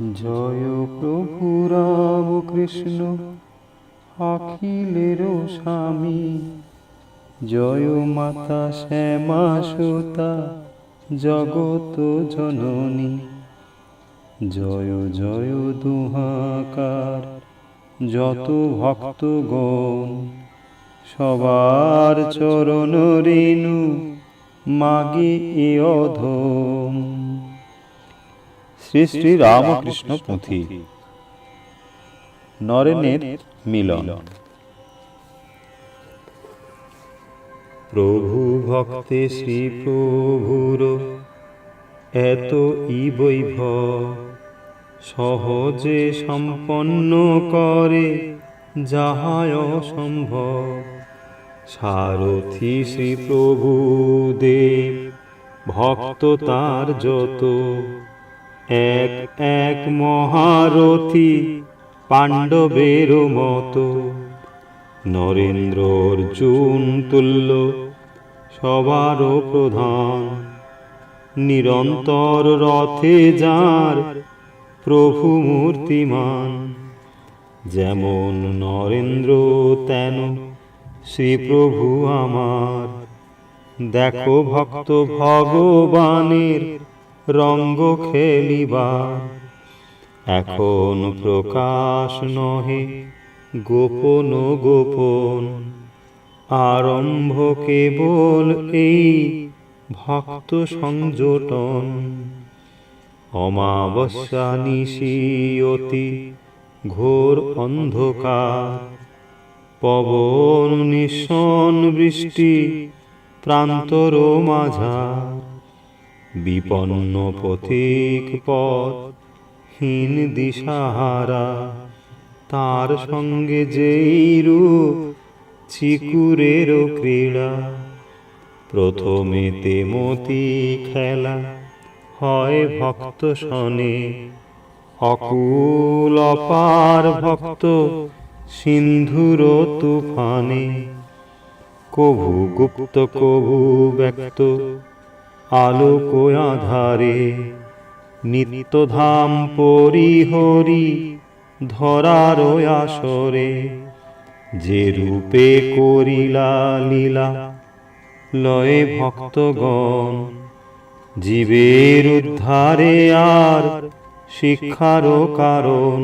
জয় প্রভু রাম কৃষ্ণ অখিলের স্বামী। জয় মাতা শ্যামা সুতা, জগত জননী। জয় জয় দুহাকার, যত ভক্ত ভক্তগণ, সবার চরণ রেণু, মাগে এ অধম। শ্রী শ্রী রামকৃষ্ণ পুঁথি। নরেনের মিলন। প্রভু ভক্তে শ্রী প্রভুর এত ই বৈভব সহজে সম্পন্ন করে যাহায় অসম্ভব। সারথি শ্রী প্রভু দেব ভক্ত তার যত এক এক মহারথী পাণ্ডবের মতো। নরেন্দ্র অর্জুন তুল্য সবার প্রধান। নিরন্তর রথে যার প্রভু মূর্তিমান। যেমন নরেন্দ্র, তেন শ্রীপ্রভু আমার। দেখো ভক্ত ভগবানের রঙ্গ খেলিবার। এখন প্রকাশ নহে গোপন গোপন। আরম্ভ কেবল এই ভক্ত সংযোটন অমাবস্যা নিশি অতি ঘোর অন্ধকার। পবন নিঃসন বৃষ্টি প্রান্তর মাঝার। বিপন্ন পথিক পথ, হীন দিশাহারা। তার সঙ্গে যেই রূপ চিকুরের ক্রীড়া, প্রথমে তেমতি খেলা হয় ভক্ত শনে অকুল অপার ভক্ত সিন্ধুর তুফানে। কভু গুপ্ত, কভু ব্যক্ত আলোক আধারে নিত্যধাম পরিহরি ধরার আসরে যে রূপে করিলা লীলা লয়ে ভক্তগণ, জীবের উদ্ধারে আর শিক্ষার কারণ।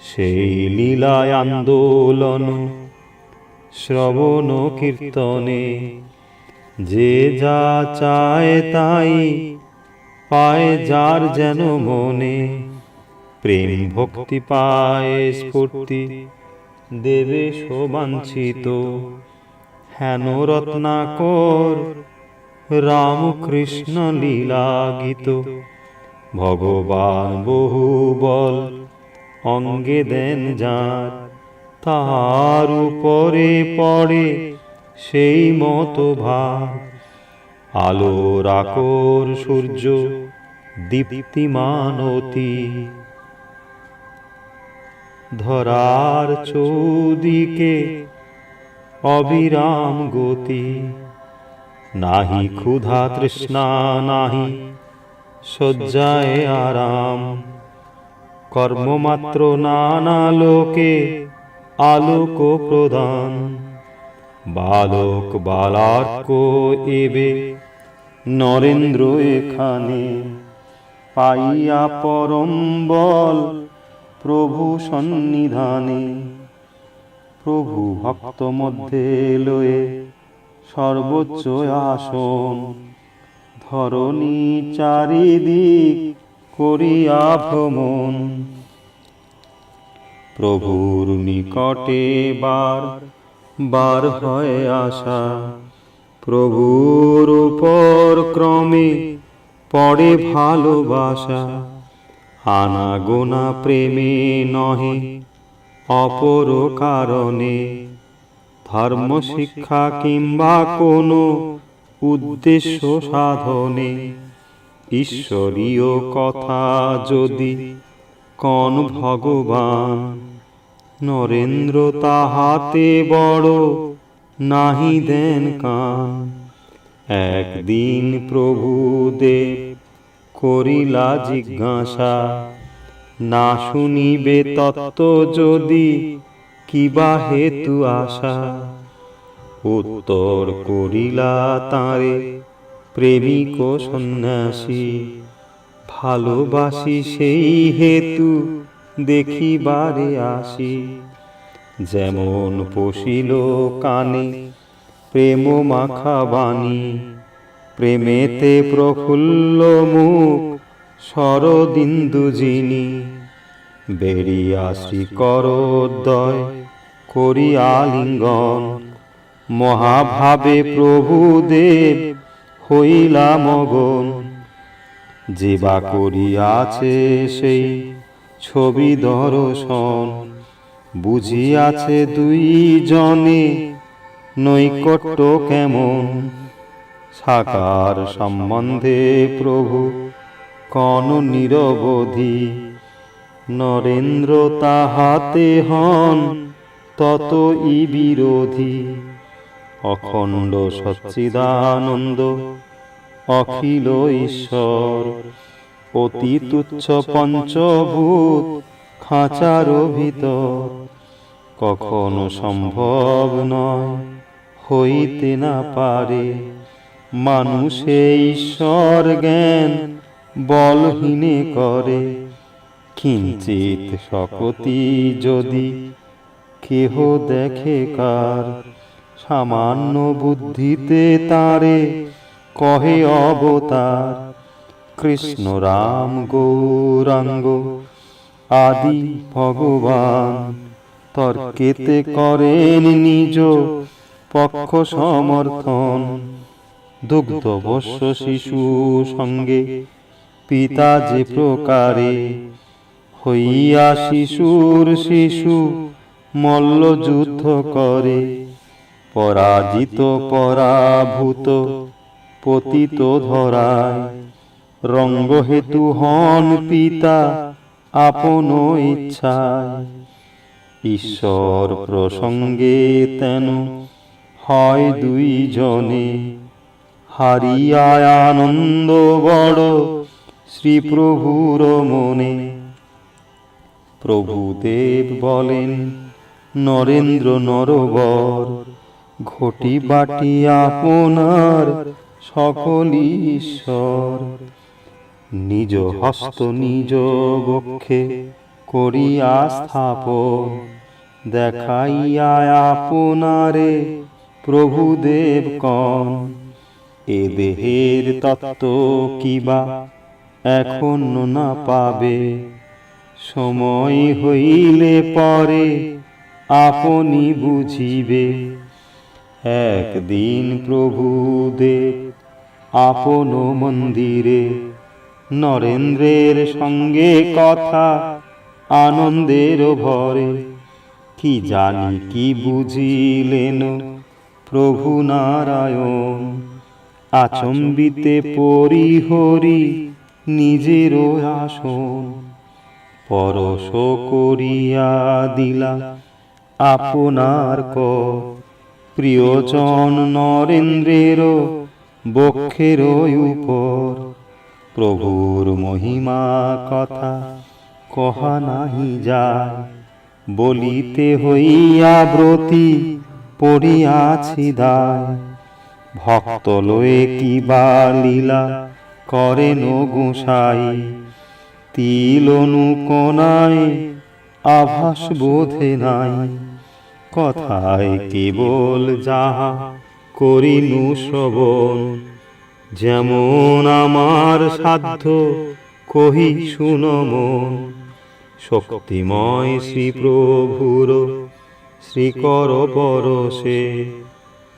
সেই লীলায় আন্দোলন, শ্রবণ কীর্তনে যে যা চায় তাই পায় যার যেন মনে। প্রেম ভক্তি পায়, স্ফূর্তি দেবে শোবাঞ্ছিত হেন রত্নাকর রামকৃষ্ণ লীলা গীত ভগবান বহু বল অঙ্গে দেন যার তার উপরে পড়ে সেই মতো ভাব আলোর আকর সূর্য, দীপ্তিমান অতি। ধরার চৌদিকে অবিরাম গতি। নাহি ক্ষুধা তৃষ্ণা, নাহি শয্যায় আরাম। কর্মমাত্র নানা লোকে আলোক প্রদান বালক বালার্ক এবে, নরেন্দ্র এখানে পাইয়া পরম বল প্রভু সন্নিধানে। প্রভু ভক্ত মধ্যে লয়ে সর্বোচ্চ আসন, ধরণী চারিদিক করিয়া ভ্রমণ। প্রভুর নিকটে বার বার হয়ে আসা প্রভুর উপর ক্রমে পড়ে ভালোবাসা। আনাগোনা প্রেমে নহে অপর কারণে। ধর্ম, শিক্ষা কিংবা কোনো উদ্দেশ্য সাধনে। ঈশ্বরীয় কথা যদি কন ভগবান নরেন্দ্র তাহাতে বড় নাহি দেন কান। একদিন প্রভু দেব করিলা জিজ্ঞাসা, না শুনিবে তত্ত্ব যদি, কিবা হেতু আশা? উত্তর করিলা তাঁরে, প্রেমিক সন্ন্যাসী, ভালোবাসি সেই হেতু দেখিবারে আসি। যেমন পশিল কানে প্রেম মাখা বাণী, প্রেমেতে প্রফুল্ল মুখ শরদিন্দু যিনি। বেরিয়াসি করোদয় করি আলিঙ্গন মহাভাবে প্রভুদেব হইলা মগন। যেবা করিয়াছে সেই ছবি দর্শন। বুঝিয়াছে দুই জনে নৈকট্য কেমন? সাকার সম্বন্ধে প্রভু কন নিরবধি। নরেন্দ্র তাহাতে হন তত ই বিরোধী। অখণ্ড সচ্চিদানন্দ অখিল ঈশ্বর। অতি তুচ্ছ পঞ্চভূত খাঁচার ভিতর কখনো সম্ভব নয়, হইতে না পারে। মানুষে ঈশ্বর জ্ঞান বলহীনে করে। কিঞ্চিত শকতি যদি কেহ দেখে কার, সামান্য বুদ্ধিতে তারে কহে অবতার। কৃষ্ণ রাম গৌরাঙ্গ আদি ভগবান তর্কেতে করেন নিজ পক্ষ সমর্থন। দুগ্ধবশ্য শিশু সঙ্গে পিতা যে প্রকারে হইয়া শিশুর শিশু মল্ল যুদ্ধ করে। পরাজিত, পরাভূত, পতিত ধরায় রঙ্গহেতু হন পিতা আপন ইচ্ছায়। ঈশ্বর প্রসঙ্গে তেন হয় দুই জনে হারিয়ায় আনন্দ বড় শ্রী প্রভুর মনে। প্রভুদেব বলেন, নরেন্দ্র নরবর ঘটি বাটি আপনার সকল ঈশ্বর। নিজ হস্ত নিজ বক্ষে করিয়া স্থাপন। দেখাইয়া আপনারে প্রভুদেব কন এ দেহের তত্ত্ব কিবা এখন না পাবে। সময় হইলে পরে আপনি বুঝিবে। একদিন প্রভুদেব আপন মন্দিরে নরেন্দ্রের সঙ্গে কথা, আনন্দের ভরে। কি জানি, কি বুঝিলেন, প্রভু নারায়ণ? আচম্বিতে পরিহরি নিজের আসন। পরশ করিয়া দিলা আপনার ক প্রিয়জন নরেন্দ্রের বক্ষের উপর। প্রভুর মহিমা কথা কহা নাহি যায়। বলিতে হইয়া ব্রতি পড়িয়াছি দায়। ভক্ত লয়ে কিবা লীলা করেন গোসাই তিল অনুকোনায় আভাস বোধে নাই। কথায় কেবল যাহা করিনু শ্রবণ। যেমন আমার সাধ্য, কহি শুনমন শক্তিময় শ্রী প্রভুর শ্রীকর পরশে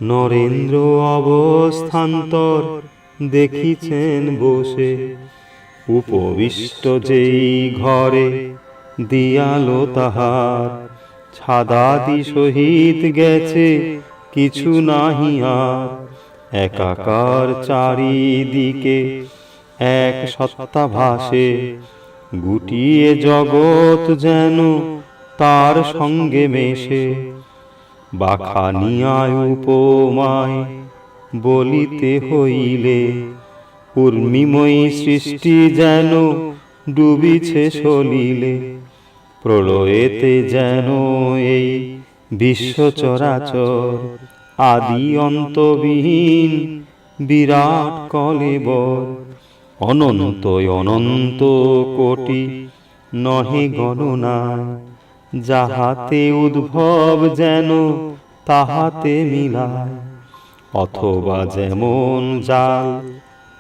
নরেন্দ্র অবস্থান্তর দেখিছেন বসে। উপবিষ্ট যেই ঘরে দিয়ালো তাহার, ছাদাদি সহিত গেছে কিছু নাহি একাকার চারিদিকে এক সত্তা ভাসে গুটিয়ে জগৎ যেন তার সঙ্গে মেশে। বাখানিয়ায় উপমায় বলিতে হইলে উর্মিময়ী সৃষ্টি যেন ডুবিছে সলিলে। প্রলয়েতে যেন এই বিশ্ব চরাচর আদি অন্তবিহীন বিরাট কলেবর। অনন্ত অনন্ত কোটি নহে গণনা, যাহাতে উদ্ভব যেন তাহাতে মিলায়। অথবা যেমন জাল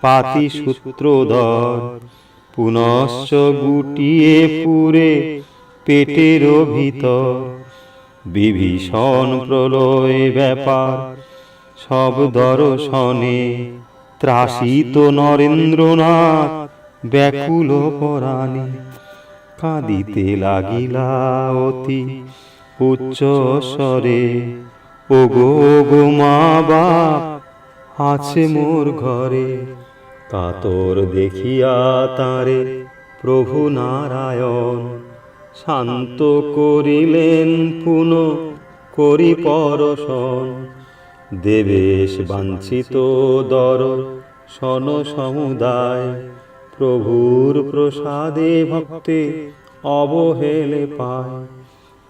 পাতি সূত্রধর পুনশ্চ গুটিয়ে পুরে পেটের ভিতর। বিভীষণ প্রলয় ব্যাপার। সব দর্শনে ত্রাসিত নরেন্দ্রনাথ ব্যাকুল পরাণে কাঁদিতে লাগিলা অতি উচ্চ স্বরে ও গো গো মা বাপ, আছে মোর ঘরে। কাতর দেখিয়া তারে প্রভু নারায়ণ শান্ত করিলেন পুন, করি পরশন। দেবেশ বাঞ্ছিত দর সন সমুদায়, প্রভুর প্রসাদে ভক্তে অবহেলে পায়।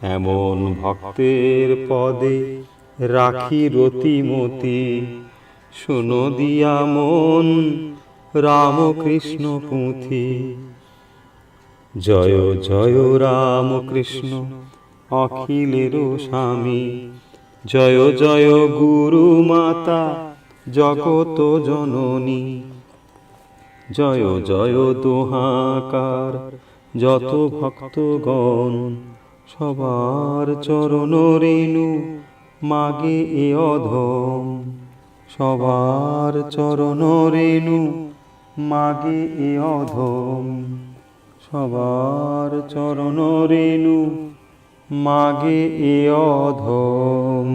এমন ভক্তের পদে রাখি রতিমতি। শুনো দিয়া মন, রামকৃষ্ণ পুঁথি। জয় জয় রামকৃষ্ণ অখিলের স্বামী। জয় জয় গুরু মাতা, জগত জননী। জয় জয় দোহাকার, যত ভক্তগণ, সবার চরণ রেণু, মাগে এ অধম। সবার চরণ রেণু, মাগে এ অধম। সবার চরণ রেণু মাগে এ অধম।